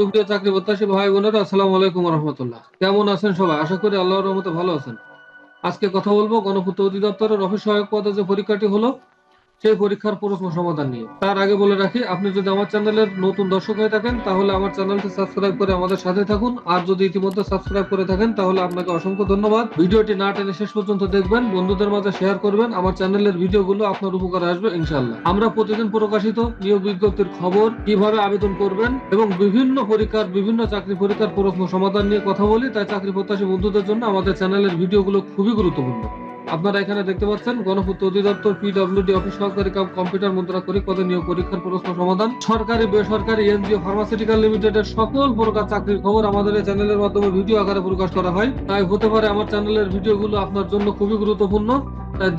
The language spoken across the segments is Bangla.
সুপ্রিয় চাকরি প্রত্যাশী ভাই বোনেরা, আসসালামু আলাইকুম রহমতুল্লাহ। কেমন আছেন সবাই? আশা করি আল্লাহর রহমতে ভালো আছেন। আজকে কথা বলব গণপূর্ত অধিদপ্তরের অফিস সহায়ক পদে যে পরীক্ষাটি হলো সেই পরীক্ষার প্রশ্ন সমাধান নিয়ে। তার আগে বলে রাখি, আপনি যদি আমার চ্যানেলের নতুন দর্শক হয়ে থাকেন, তাহলে আমার চ্যানেলটি সাবস্ক্রাইব করে আমাদের সাথে থাকুন। আর যদি ইতিমধ্যে সাবস্ক্রাইব করে থাকেন, তাহলে আপনাকে অসংখ্য ধন্যবাদ। ভিডিওটি না টেনে শেষ পর্যন্ত দেখবেন, বন্ধুদের মাঝে শেয়ার করবেন, আমার চ্যানেলের ভিডিওগুলো আপনার উপকারে আসবে, ইনশাআল্লাহ। আমরা প্রতিদিন প্রকাশিত নিয়োগ বিজ্ঞপ্তির খবর কীভাবে আবেদন করবেন এবং বিভিন্ন পরীক্ষার, বিভিন্ন চাকরি পরীক্ষার প্রশ্ন সমাধান নিয়ে কথা বলি, তাই চাকরি প্রত্যাশী বন্ধুদের জন্য আমাদের চ্যানেলের ভিডিওগুলো খুবই গুরুত্বপূর্ণ। আপনারা এখানে দেখতে পাচ্ছেন, গণপূর্ত অধিদপ্তর পিডব্লিউডি অফিস সহকারী কাম কম্পিউটার মুদ্রাক্ষরিক পদে নিয়োগ পরীক্ষার প্রশ্ন সমাধান। সরকারি, বেসরকারি, এনজিও, ফার্মাসিউটিক্যাল লিমিটেডের সকল প্রকার চাকরির খবর আমাদের এই চ্যানেলের মাধ্যমে ভিডিও আকারে প্রকাশ করা হয়। তাই হতে পারে আমার চ্যানেলের ভিডিওগুলো আপনার জন্য খুবই গুরুত্বপূর্ণ।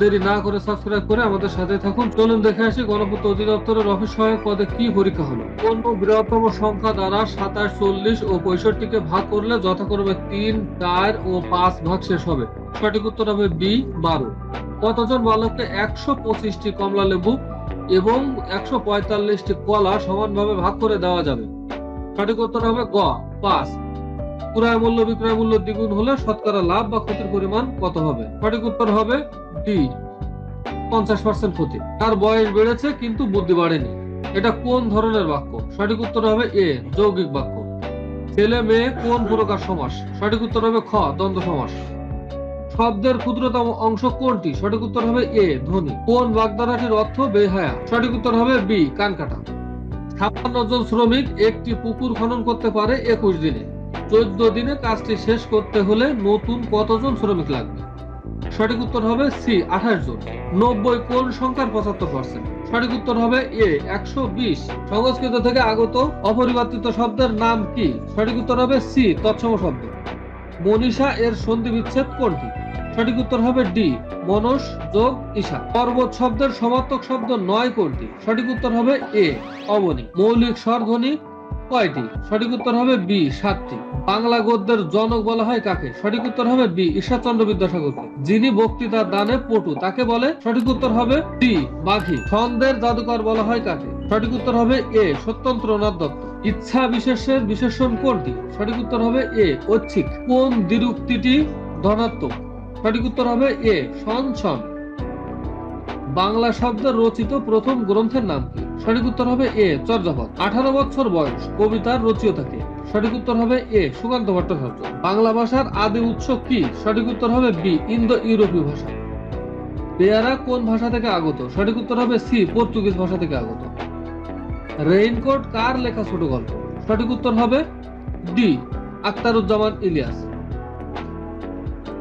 দেরি না করে সাবস্ক্রাইব করে আমাদের সাথে থাকুন। চলুন দেখে আসি গণপূর্ত অধিদপ্তরের অফিস সহায়ক পদে কি পরীক্ষা হলো। কোন বৃহত্তম সংখ্যা দ্বারা সাতাশ, চল্লিশ ও পঁয়ষট্টিকে ভাগ করলে যথাক্রমে তিন, চার ও পাঁচ ভাগ শেষ হবে। সঠিক উত্তর হবে বি, বারো। কতজন বালককে একশো পঁচিশটি কমলা লেবু এবং একশো পঁয়তাল্লিশটি কলা সমানভাবে ভাগ করে দেওয়া যাবে? সঠিক উত্তর হবে গ, পাঁচ। ক্রয় মূল্য, বিক্রয় মূল্য দ্বিগুণ হলে শতকরা লাভ বা ক্ষতির পরিমাণ কত হবে? সঠিক উত্তর হবে ডি, পঞ্চাশ পার্সেন্ট ক্ষতি। তার বয়স বেড়েছে কিন্তু বুদ্ধি বাড়েনি। এটা কোন ধরনের বাক্য? সঠিক উত্তর হবে এ, যৌগিক বাক্য। ছেলে, মেয়ে কোন প্রকার সমাস? সঠিক উত্তর হবে খ, দ্বন্দ্ব সমাস। শব্দের ক্ষুদ্রতম অংশ কোনটি? সঠিক উত্তর হবে এ, ধ্বনি। কোন বাগধারাটির অর্থ বেহায়া? সঠিক উত্তর হবে বি কানকাটা ছাপ্পান্ন জন শ্রমিক একটি পুকুর খনন করতে পারে একুশ দিনে। চোদ্দ দিনে কাজটি শেষ করতে হলে নতুন কতজন শ্রমিক লাগবে? সঠিক উত্তর হবে সি, আঠাশ জন। নব্বই কোন সংখ্যার পঁচাত্তর পার্সেন্ট সঠিক উত্তর হবে এ, একশো বিশ। সংস্কৃত থেকে আগত অপরিবর্তিত শব্দের নাম কি? সঠিক উত্তর হবে সি, তৎসম শব্দ। মনীষা এর সন্ধি বিচ্ছেদ কোনটি? সঠিক উত্তর হবে ডি, মনস যোগ ঈশা। পর্বত শব্দের সমার্থক শব্দ নয় কোনটি? সঠিক উত্তর হবে এ, অবনী। মৌলিক স্বরধ্বনি কয়টি? সঠিক উত্তর হবে বি, সাতটি। বাংলা গদ্যের জনক বলা হয় কাকে? সঠিক উত্তর হবে বি ঈশ্বরচন্দ্র বিদ্যাসাগরকে। যিনি বক্তৃতার দানে পটু, তাকে বলে সঠিক উত্তর হবে ডি বাঘি। ছন্দের জাদুকর বলা হয় কাকে? সঠিক উত্তর হবে এ সত্যন্ত্রনাথ দত্ত। ইচ্ছা বিশেষের বিশেষণ কোনটি? সঠিক উত্তর হবে এ, ঐচ্ছিক। কোন দ্বিরুক্তিটি ধনাত্মক? সঠিক উত্তর হবে এ সন বাংলা শব্দের রচিত প্রথম গ্রন্থের নাম কি? সঠিক উত্তর হবে এ, চর্যাপদ। আঠারো বছর বয়স, কবিতার রচিয়তাকে। সঠিক উত্তর হবে এ, সুকান্ত ভট্টাচার্য। বাংলা ভাষার আদি উৎস কি? সঠিক উত্তর হবে বি ইন্দো ইউরোপীয় ভাষা। পেয়ারা কোন ভাষা থেকে আগত? সঠিক উত্তর হবে সি, পর্তুগিজ ভাষা থেকে আগত। রেইনকোট কার লেখা ছোট গল্প? সঠিক উত্তর হবে ডি আক্তারুজ্জামান ইলিয়াস।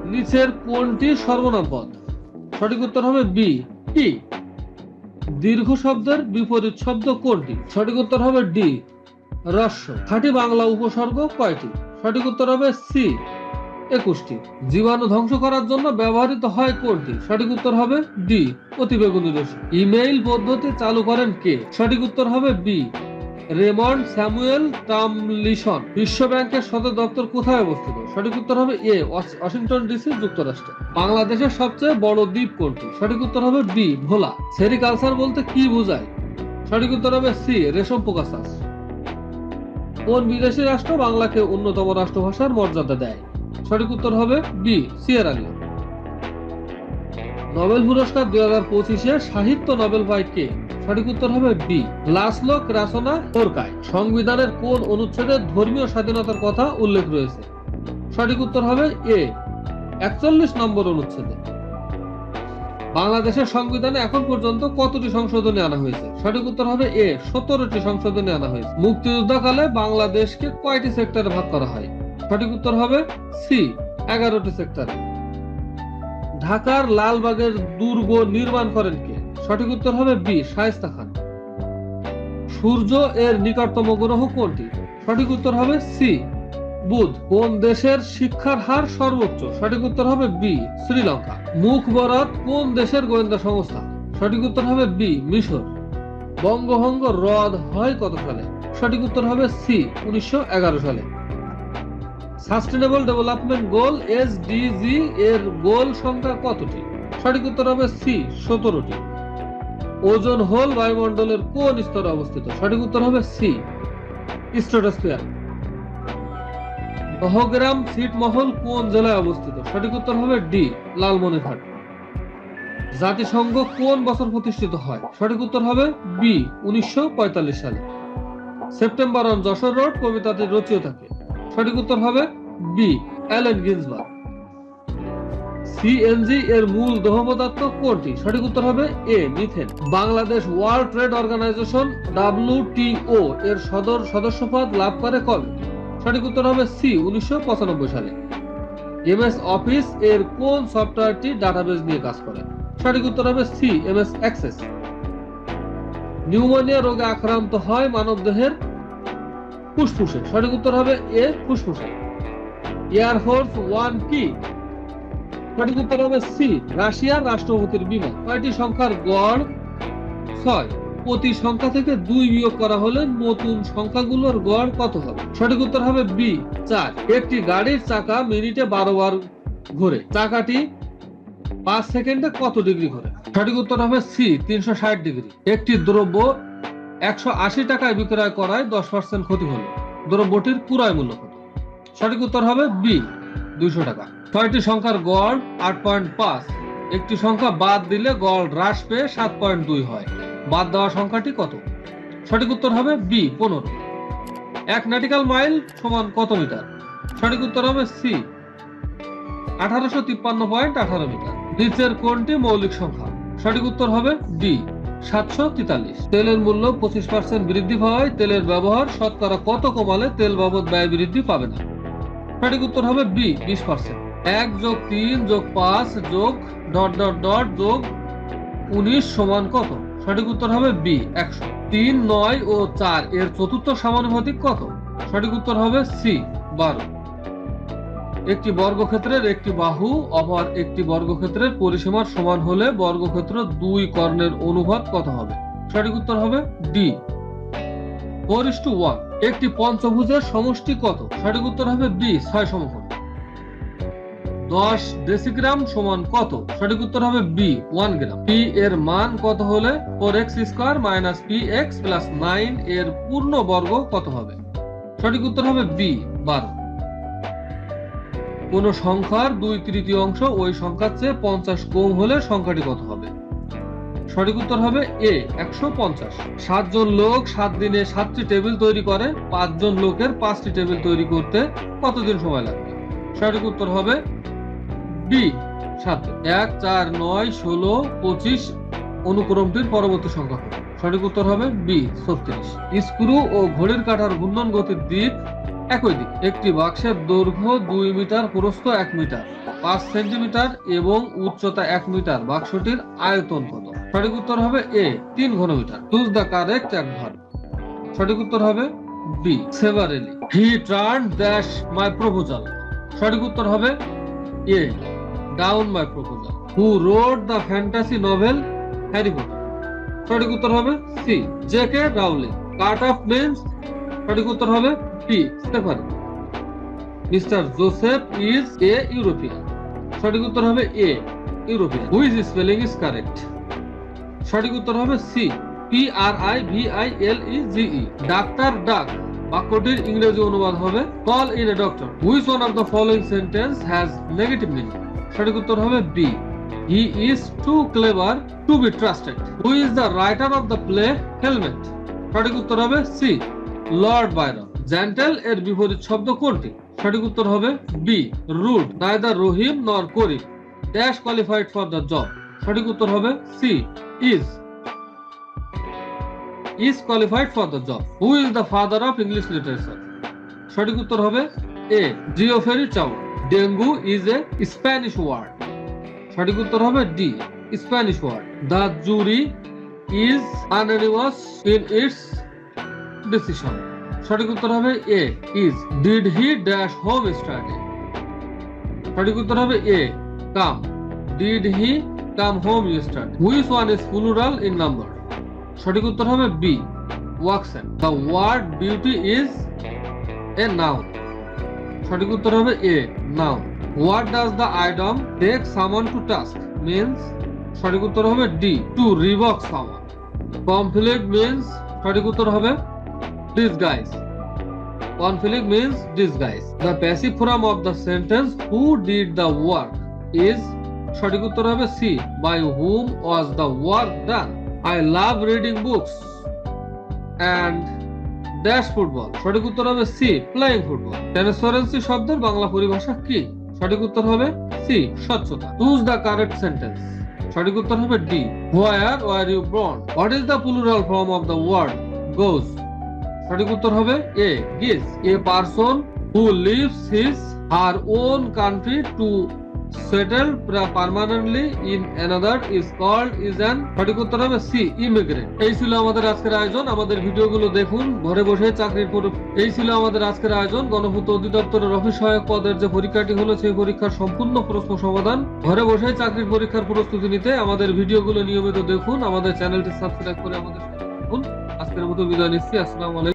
নিচের কোনটি সর্বনাম পদ? সঠিক উত্তর হবে বি টি দীর্ঘ শব্দের বিপরীত শব্দ কোনটি? সঠিক উত্তর হবে ডি রস্য খাঁটি বাংলা উপসর্গ কয়টি? সঠিক উত্তর হবে সি, একুশটি। জীবাণু ধ্বংস করার জন্য ব্যবহৃত হয় কোনটি? সঠিক উত্তর হবে ডি, অতিবেগুনি রশ্মি। ইমেইল পদ্ধতি চালু করেন কে? সঠিক উত্তর হবে বি রেমন্ড স্যামুয়েল টামলিসন বিশ্ব ব্যাংকের সদর দপ্তর কোথায় অবস্থিত? সঠিক উত্তর হবে এ ওয়াশিংটন ডিসি যুক্তরাষ্ট্র। বাংলাদেশের সবচেয়ে বড় দ্বীপ কোনটি সঠিক উত্তর হবে বি, ভোলা। সেরিকালচার বলতে কি বোঝায়? সঠিক উত্তর হবে সি, রেশম পোকা চাষ কোন বিদেশি রাষ্ট্র বাংলাকে অন্যতম রাষ্ট্রভাষার মর্যাদা দেয়? সঠিক উত্তর হবে বি, সিয়েরা লিওন। নোবেল পুরস্কার দুই হাজার পঁচিশে সাহিত্য নোবেল পায় কে? সঠিক উত্তর হবে বি লাসলো ক্রাসোনা তোরকায় সংবিধানের কোন অনুচ্ছেদে ধর্মীয় স্বাধীনতার কথা উল্লেখ রয়েছে? সঠিক উত্তর হবে এ একচল্লিশ নম্বর অনুচ্ছেদে। বাংলাদেশের সংবিধানে এখন পর্যন্ত কতটি সংশোধনী আনা হয়েছে? সঠিক উত্তর হবে এ সতেরোটি সংশোধনী আনা হয়েছে। মুক্তিযুদ্ধকালে বাংলাদেশকে কয়টি সেক্টরে ভাগ করা হয়? সঠিক উত্তর হবে সি এগারোটি সেক্টরে। ঢাকার লালবাগের দুর্গ নির্মাণ করেন কে? সঠিক উত্তর হবে বি, শায়েস্তা খান। সূর্য এর নিকটতম গ্রহ কোনটি? সঠিক উত্তর হবে সি, বুধ। কোন দেশের শিক্ষার হার সর্বোচ্চ? সঠিক উত্তর হবে বি, শ্রীলঙ্কা। মুখ বরাত কোন দেশের গোয়েন্দা সংস্থা? সঠিক উত্তর হবে বি, মিশর। বঙ্গভঙ্গ হ্রদ হয় কত সালে? সঠিক উত্তর হবে সি, উনিশশো এগারো সালে। Sustainable development goal, S SDG এর গোল সংখ্যা কতটি? সঠিক উত্তর হবে সি, সতেরোটি। ওজন হোল বায়ুমণ্ডলের কোন স্তরে অবস্থিত? সঠিক উত্তর হবে সি। স্ট্রাটোস্ফিয়ার। দহগ্রাম ছিটমহল কোন জেলায় অবস্থিত? সঠিক উত্তর হবে ডি, লালমনিরহাট। জাতিসংঘ কোন বছর প্রতিষ্ঠিত হয়? সঠিক উত্তর হবে বি, উনিশশো পঁয়তাল্লিশ সালে। সেপ্টেম্বর অন যশোর রোড কবিতাটি রচিত থাকে। সঠিক উত্তর হবে বি, অ্যালেন গিন্সবার্গ। সিএনজি এর মূল দেহ পদার্থ কোনটি সঠিক উত্তর হবে A, methane. Bangladesh World Trade Organization WTO এর সদর সদস্যপদ লাভ করে কবে? সঠিক উত্তর হবে সি উনিশশো সালে। এমএস অফিস এর কোন সফটওয়্যারটি ডাটাবেস নিয়ে কাজ করে? সঠিক উত্তর হবে সি এমএস অ্যাক্সেস নিউমোনিয়া রোগে আক্রান্ত হয় মানব দেহের ফুসফুসে। সঠিক উত্তর হবে এ, ফুসফুসে। এয়ারফোর্স ওয়ান কি? সঠিক উত্তর হবে সি, রাশিয়ার রাষ্ট্রপতির বিমান। কয়টি সংখ্যার গড়? ছয়। প্রতি সংখ্যা থেকে দুই বিয়োগ করা হলে নতুন সংখ্যাগুলোর গড় কত হবে? সঠিক উত্তর হবে বি, চার। একটি গাড়ির চাকা মিনিটে বারো বার চাকাটি পাঁচ সেকেন্ডে কত ডিগ্রি ঘোরে? সঠিক উত্তর হবে সি, তিনশো ষাট ডিগ্রি। একটি দ্রব্য একশো আশি টাকায় বিক্রয় করায় দশ পার্সেন্ট ক্ষতি হলো। দ্রব্যটির পুরায় মূল্য কত? সঠিক উত্তর হবে বি, দুইশো টাকা। ছয়টি সংখ্যার গড় আট পয়েন্ট পাঁচ। একটি সংখ্যা বাদ দিলে গড় হ্রাস পেয়ে সাত পয়েন্ট দুই হয়। বাদ দেওয়া সংখ্যাটি কত? সঠিক উত্তর হবে বি, পনেরো। এক নাটিক্যাল মাইল সমান কত মিটার? সঠিক উত্তর হবে সি, আঠারোশো তিপ্পান্ন পয়েন্ট আঠারো মিটার। নিচের কোনটি মৌলিক সংখ্যা? সঠিক উত্তর হবে ডি, সাতশো তেতাল্লিশ। তেলের মূল্য পঁচিশ পার্সেন্ট বৃদ্ধি পাওয়ায় তেলের ব্যবহার শতকরা কত কমালে তেল বাবদ ব্যয় বৃদ্ধি পাবে না? সঠিক উত্তর হবে বি, বিশ পার্সেন্ট। এক যোগ তিন যোগ পাঁচ যোগ ডট ডট ডট যোগ উনিশ সমান কত? সঠিক উত্তর হবে বি একশো। তিন, নয় ও চার, এর চতুর্থ সমানুপাতিক কত? সঠিক উত্তর হবে সি বারো। একটি বর্গক্ষেত্রের একটি বাহু অপর একটি বর্গক্ষেত্রের পরিসীমার সমান হলে বর্গক্ষেত্র দুই কর্ণের অনুপাত কত হবে? সঠিক উত্তর হবে D four is two one, একটি পঞ্চভুজের সমষ্টি কত? সঠিক উত্তর হবে বি ছয় সমকোণ। দশ ডেসিগ্রাম সমান কত? সঠিক উত্তর হবে বি ওয়ান গ্রাম পি এর মান কত হলে? Four X square minus P X plus nine এর পূর্ণ বর্গ কত হবে? সঠিক উত্তর হবে বি বারো। কোন সংখ্যার দুই তৃতীয় অংশ ওই সংখ্যার চেয়ে পঞ্চাশ কম হলে সংখ্যাটি কত হবে? সঠিক উত্তর হবে এ একশো পঞ্চাশ। সাতজন লোক সাত দিনে সাতটি টেবিল তৈরি করে, পাঁচজন লোকের পাঁচটি টেবিল তৈরি করতে কতদিন সময় লাগবে? সঠিক উত্তর হবে বি সাত, এক, চার, নয়, ষোলো, পঁচিশ, অনুক্রমটির পরবর্তী সংখ্যা। সঠিক উত্তর হবে বি, ছত্রিশ। স্ক্রু ও ঘড়ির কাঁটার ঘূর্ণন গতির দিক একই দিক। একটি বাক্সের দৈর্ঘ্য দুই মিটার প্রস্থ এক মিটার, পাঁচ সেন্টিমিটার এবং উচ্চতা এক মিটার। বাক্সটির আয়তন কত? সঠিক উত্তর হবে এ, তিন ঘনমিটার। চুজ দ্য কারেক্ট অ্যাডভার্ব সঠিক উত্তর হবে B severely he turn dash my proposal সঠিক উত্তর হবে A down my proposal who wrote the fantasy novel Harry Potter সঠিক উত্তর হবে C J K Rowling cut off means সঠিক উত্তর হবে B Stephanie Mister Joseph is a European সঠিক উত্তর হবে A European whose spelling is correct সঠিক উত্তর হবে C P R I V I L E G E doctor ডাক বাক্যটির ইংরেজি অনুবাদ হবে call in a doctor which one of the following sentence has negative meaning সঠিক উত্তর হবে B he is too clever to be trusted who is the writer of the play helmet সঠিক উত্তর হবে সি লর্ড বাইরন জেন্টেল এর বিপরীত শব্দ কোনটি? সঠিক উত্তর হবে B rude neither Rahim nor Karim. Dash qualified for the job সঠিক উত্তর হবে C is is qualified for the job who is the father of English literature সঠিক উত্তর হবে A Geoffrey Chaucer dengue is a Spanish word সঠিক উত্তর হবে D Spanish word the jury is unanimous in its decision সঠিক উত্তর হবে A is did he dash home study সঠিক উত্তর হবে A come did he come home study which one is plural in number সঠিক উত্তর হবে B oxen the word beauty is a noun সঠিক উত্তর হবে A. Noun what does the idiom take someone to task? Means সঠিক উত্তর হবে ডি, টু রিভক সামন। কমপ্লিট মিন্স সঠিক উত্তর হবে disguise conflict means disguise the passive form of the sentence who did the work is সঠিক উত্তর হবে C by whom was the work done I love reading books and dash football, সঠিক উত্তর হবে সি প্লেইং ফুটবল। ট্রান্সপারেন্সি শব্দের বাংলা পরিভাষা কি? সঠিক উত্তর হবে সি, স্বচ্ছতা। চুজ দ্য কারেক্ট সেন্টেন্স সঠিক উত্তর হবে D where were you born what is the plural form of the word goose সঠিক উত্তর হবে A geese a person who leaves his her own country to settle permanently in another is called is an সঠিক উত্তর হবে সি ইমিগ্রেন্ট এই ছিল আমাদের আজকের আয়োজন। আমাদের ভিডিওগুলো দেখুন, ঘরে বসে চাকরির পর- এই ছিল আমাদের আজকের আয়োজন। গণপূর্ত অধিদপ্তরের অফিস সহায়ক পদের যে পরীক্ষাটি হলো, সেই পরীক্ষার সম্পূর্ণ প্রশ্ন সমাধান। ঘরে বসে চাকরির পরীক্ষার প্রস্তুতি নিতে আমাদের ভিডিওগুলো নিয়মিত দেখুন। আমাদের চ্যানেলটি সাবস্ক্রাইব করে আমাদের সাথে থাকুন। আজকের মতো বিদায় নিচ্ছি। আসসালামু আলাইকুম।